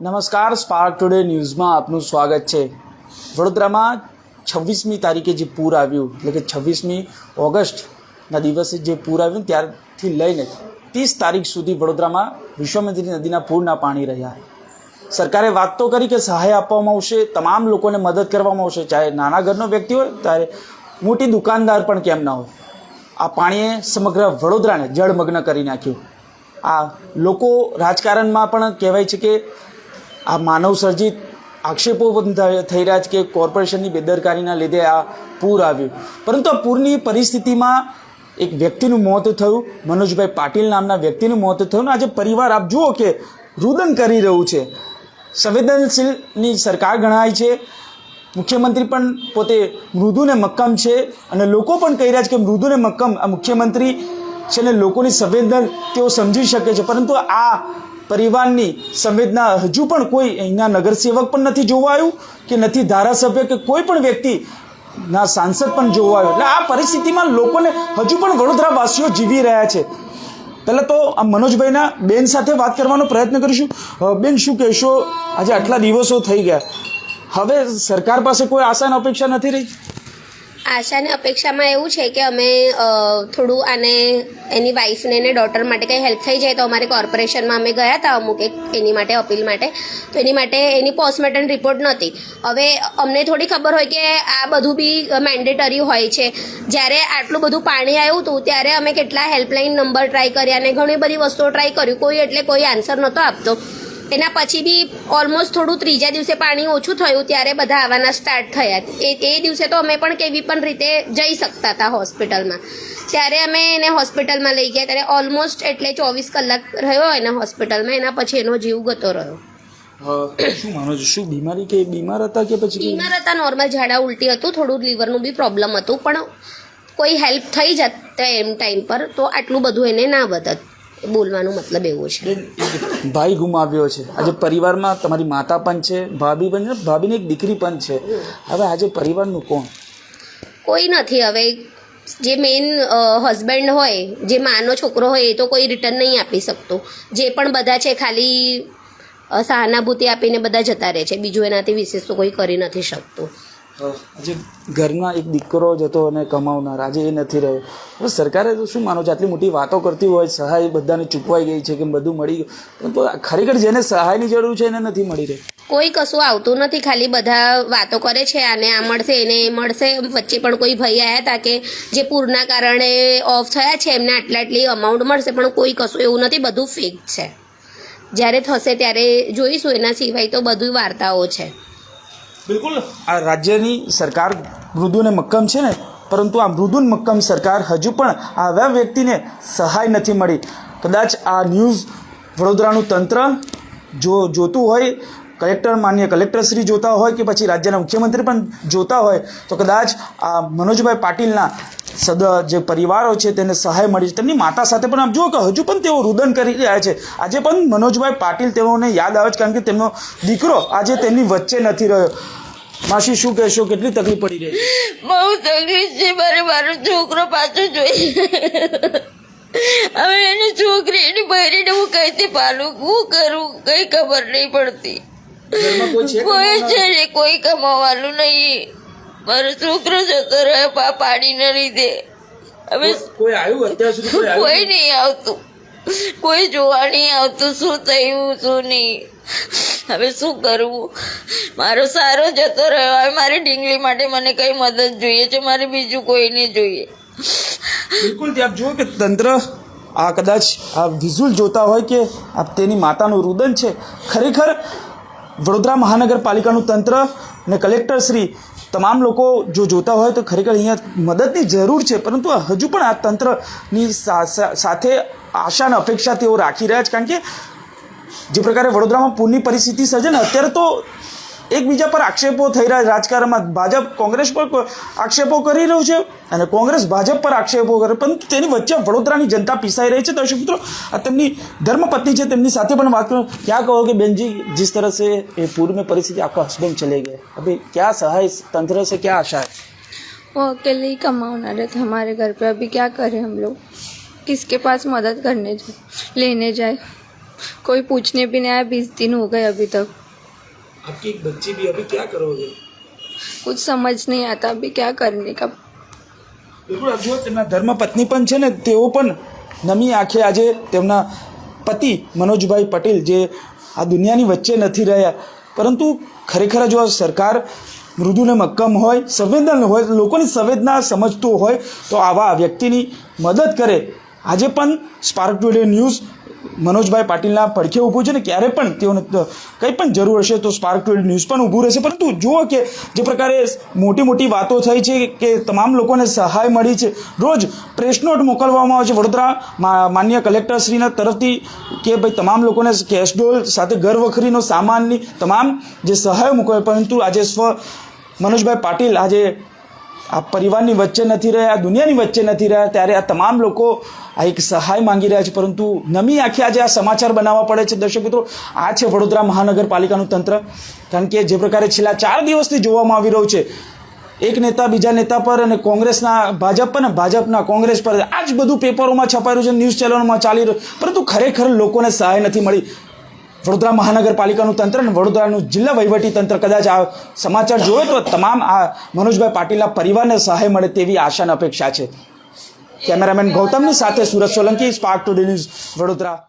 નમસ્કાર spark today ન્યૂઝમાં આપનું સ્વાગત છે. વડોદરામાં છવ્વીસમી તારીખે જે પૂર આવ્યું, એટલે કે છવ્વીસમી ઓગસ્ટના દિવસે જે પૂર આવ્યું ત્યારથી લઈને ત્રીસ તારીખ સુધી વડોદરામાં વિશ્વામિત્રી નદીના પૂરના પાણી રહ્યા. સરકારે વાત તો કરી કે સહાય આપવામાં આવશે, તમામ લોકોને મદદ કરવામાં આવશે, ચાહે નાના ઘરનો વ્યક્તિ હોય ત્યારે મોટી દુકાનદાર પણ કેમ ના હોય. આ પાણીએ સમગ્ર વડોદરાને જળમગ્ન કરી નાખ્યું. આ લોકો રાજકારણમાં પણ કહેવાય છે કે આ માનવ સર્જિત આક્ષેપો થઈ રહ્યા છે કે કોર્પોરેશનની બેદરકારીના લીધે આ પૂર આવ્યું. પરંતુ આ પૂરની પરિસ્થિતિમાં એક વ્યક્તિનું મોત થયું, મનોજભાઈ પાટીલ નામના વ્યક્તિનું મોત થયું અને આજે પરિવાર, આપ જુઓ કે રુદન કરી રહ્યું છે. સંવેદનશીલની સરકાર ગણાય છે. મુખ્યમંત્રી પણ પોતે મૃદુને મક્કમ છે અને લોકો પણ કહી રહ્યા છે કે મૃદુને મક્કમ. આ મુખ્યમંત્રી છે ને લોકોની સંવેદન તેઓ સમજી શકે છે. પરંતુ આ પરિવારની સંવેદના હજુ પણ કોઈ અહીંના નગરસેવક પણ નથી જોવા આવ્યું કે નથી ધારાસભ્ય કે કોઈ પણ વ્યક્તિ ના સાંસદ પણ જોવા આવ્યો. એટલે આ પરિસ્થિતિમાં લોકોને હજુ પણ વડોદરાવાસીઓ જીવી રહ્યા છે. પહેલાં તો આ મનોજભાઈના બેન સાથે વાત કરવાનો પ્રયત્ન કરીશું. બેન, શું કહેશો? આજે આટલા દિવસો થઈ ગયા. હવે સરકાર પાસે કોઈ આશા અપેક્ષા નથી રહી? આશાને અપેક્ષામાં એવું છે કે અમે થોડું આને, એની વાઈફને અને ડોટર માટે કંઈ હેલ્પ થઈ જાય તો અમારે કોર્પોરેશનમાં અમે ગયા હતા અમુક એક એની માટે, અપીલ માટે. તો એની માટે એની પોસ્ટમોર્ટમ રિપોર્ટ નહોતી. હવે અમને થોડી ખબર હોય કે આ બધું બી મેન્ડેટરી હોય છે. જ્યારે આટલું બધું પાણી આવ્યું હતું, ત્યારે અમે કેટલા હેલ્પલાઇન નંબર ટ્રાય કર્યા અને ઘણી બધી વસ્તુઓ ટ્રાય કર્યું કોઈ એટલે કોઈ આન્સર નહોતો આપતો. એના પછી બી ઓલમોસ્ટ થોડું ત્રીજા દિવસે પાણી ઓછું થયું ત્યારે બધા આવવાના સ્ટાર્ટ થયા. એ એ દિવસે તો અમે પણ કેવી પણ રીતે જઈ શકતા હતા હોસ્પિટલમાં ત્યારે અમે એને હોસ્પિટલમાં લઈ ગયા. ત્યારે ઓલમોસ્ટ એટલે ચોવીસ કલાક રહ્યો એને હોસ્પિટલમાં એના પછી એનો જીવ ગતો રહ્યો. શું માનો છો? શું બીમારી કે બીમાર હતા કે પછી? બીમાર હતા નોર્મલ ઝાડા ઉલટી હતું થોડું લીવરનું બી પ્રોબ્લેમ હતું પણ કોઈ હેલ્પ થઈ જત એમ ટાઈમ પર તો આટલું બધું એને ના વધત. બોલવાનો મતલબ એવો છે. ભાઈ ગુમાવ્યો છે. આજે પરિવારમાં તમારી માતા પણ છે ભાભી પણ ભાભીની એક દીકરી પણ છે. હવે આજે પરિવારનું કોણ? કોઈ નથી. હવે જે મેઇન હસબન્ડ હોય જે માનો છોકરો હોય એ તો કોઈ રિટર્ન નહીં આપી શકતો. જે પણ બધા છે ખાલી સહાનુભૂતિ આપીને બધા જતા રહે છે. બીજું એનાથી વિશેષ તો કોઈ કરી નથી શકતું. આજે ઘરમાં એક દીકરો જ હતો અને કમાવનાર. આજે એ નથી રહ્યો. હવે સરકારે તો શું માનો છો? આટલી મોટી વાતો કરતી હોય, સહાય બધાને ચૂકવાઈ ગઈ છે કે બધું મળી ગયું? પરંતુ ખરેખર જેને સહાયની જરૂર છે એને નથી મળી રહી કોઈ કશું આવતું નથી, ખાલી બધા વાતો કરે છે, આને આ મળશે, એને એ મળશે. વચ્ચે પણ કોઈ ભાઈ આવ્યા હતા કે જે પૂરના કારણે ઓફ થયા છે, એમને આટલા આટલી અમાઉન્ટ મળશે, પણ કોઈ કશું એવું નથી, બધું ફેક છે. જ્યારે થશે ત્યારે જોઈશું, એના સિવાય તો બધું વાર્તાઓ છે. બિલકુલ. આ રાજ્યની સરકાર મૃદુને મક્કમ છે ને, પરંતુ આ મૃદુન મક્કમ સરકાર હજુ પણ આવા વ્યક્તિને સહાય નથી મળી. કદાચ આ ન્યૂઝ વડોદરાનું તંત્ર જો જોતું હોય, કલેક્ટર માન્ય કલેક્ટરશ્રી જોતા હોય કે પછી રાજ્યના મુખ્યમંત્રી પણ જોતા હોય, તો કદાચ આ મનોજભાઈ પાટીલના સદ જે પરિવારો છે તેને સહાય મળી છે. તેમની માતા સાથે પણ આપ જુઓ કે હજુ પણ તેઓ રુદન કરી રહ્યા છે. આજે પણ મનોજભાઈ પાટીલ તેઓને યાદ આવે છે, કારણ કે તેમનો દીકરો આજે તેમની વચ્ચે નથી રહ્યો. માસી શું કહેશો? કેટલી તકલીફ પડી રહી બહુ તકલીફ છે મારે મારો છોકરો પાછો જોઈએ. હવે એની છોકરી એની બહેરીને હું કઈથી પાલું? હું કરું? કઈ ખબર નહીં પડતી. કોઈ છે ને કોઈ કમાવાનું નહીં. મારો છોકરો જતો રહ્યો પા પાણીના લીધે. હવે કોઈ- આવ્યું? અત્યાર સુધી કોઈ નહીં આવતું. કોઈ જોવા નહીં આવતું શું થયું શું નહીં. હવે શું કરવું? મારો સારો જતો રહ્યો. હવે મારી ઢીંગલી માટે મને કઈ મદદ જોઈએ છે? મારે બીજું કોઈ નહીં જોઈએ. બિલકુલ આપ જુઓ કે તંત્ર આ કદાચ આ વિઝ્યુઅલ જોતા હોય કે આ તેની માતાનું રુદન છે. ખરેખર વડોદરા મહાનગરપાલિકાનું તંત્ર અને કલેક્ટરશ્રી તમામ લોકો જો જોતા હોય તો ખરેખર અહીંયા મદદની જરૂર છે. પરંતુ હજુ પણ આ તંત્રની સાથે આશા અને અપેક્ષા તેઓ રાખી રહ્યા છે. કારણ કે જે પ્રકારે વડોદરામાં પૂરની પરિસ્થિતિ સર્જે ને અત્યારે તો એકબીજા પર આક્ષેપો થઈ રહ્યા છે રાજકારણમાં ભાજપ કોંગ્રેસ પર કો- આક્ષેપો કરી રહ્યું છે અને કોંગ્રેસ ભાજપ પર આક્ષેપો કરે પરંતુ તેની વચ્ચે વડોદરાની જનતા પીસાઈ રહી છે દર્શક મિત્રો આ તેમની ધર્મપત્ની છે તેમની સાથે પણ વાત કરું ક્યાં કહો કે બેન जी जिस तरह से ये पूर्व में परिस्थिति आपका हस्बैंड चले गए अभी क्या सहाय तंत्र से क्या आशा है वो अकेले ही कमाना रहे थे हमारे घर पे अभी क्या करें हम लोग किसके पास मदद करने जाए लेने जाए कोई पूछने भी नहीं आया बीस दिन हो गए अभी तक आपकी एक बच्ची भी अभी क्या करोगे कुछ समझ नहीं आता अभी क्या करने का બિલકુલ આપ જુઓ તેમના ધર્મપત્ની પણ છે ને તેઓ પણ નમી આંખે આજે તેમના પતિ મનોજભાઈ પટેલ જે આ દુનિયાની વચ્ચે નથી રહ્યા પરંતુ ખરેખર જો આ સરકાર મૃદુ ને મક્કમ હોય સંવેદન હોય લોકોની સંવેદના સમજતો હોય તો આવા વ્યક્તિની મદદ કરે આજે પણ સ્પાર્ક ટુડે ન્યૂઝ મનોજભાઈ પાટીલના પડખે ઊભું છે ને, ક્યારે પણ તેઓને કંઈ પણ જરૂર હશે તો સ્પાર્ક ટ્વેલ ન્યૂઝ પણ ઊભું રહેશે. પરંતુ જુઓ કે જે પ્રકારે મોટી મોટી વાતો થઈ છે કે તમામ લોકોને સહાય મળી છે. રોજ પ્રેસ નોટ મોકલવામાં આવે છે. વડોદરા માન્ય કલેક્ટરશ્રીના તરફથી કે ભાઈ તમામ લોકોને કેશ ડોલ સાથે ઘર વખરીનો સામાનની તમામ જે સહાય મૂકવાય પરંતુ આજે સ્વ મનોજભાઈ પાટીલ આજે આ પરિવારની વચ્ચે નથી રહ્યા, આ દુનિયાની વચ્ચે નથી રહ્યા, ત્યારે આ તમામ લોકો આ એક સહાય માંગી રહ્યા છે, પરંતુ નમી આંખે આજે આ સમાચાર બનાવવા પડે છે. દર્શક મિત્રો, આ છે વડોદરા મહાનગરપાલિકાનું તંત્ર, કારણ કે જે પ્રકારે છેલ્લા ચાર દિવસથી જોવામાં આવી રહ્યું છે, એક નેતા બીજા નેતા પર અને કોંગ્રેસના ભાજપ પર અને ભાજપના કોંગ્રેસ પર આ જ બધું પેપરોમાં છપાયું છે, ન્યૂઝ ચેનલોમાં ચાલી રહ્યું પરંતુ ખરેખર લોકોને સહાય નથી મળી. વડોદરા મહાનગરપાલિકાનું તંત્ર અને વડોદરાનું જિલ્લા વહીવટી તંત્ર કદાચ આ સમાચાર જોયો તો તમામ આ મનોજભાઈ પાટીલના પરિવારને સહાય મળે તેવી આશાની અપેક્ષા છે. કેમેરામેન ગૌતમની સાથે Surat Solanki Spark today news Vadodara.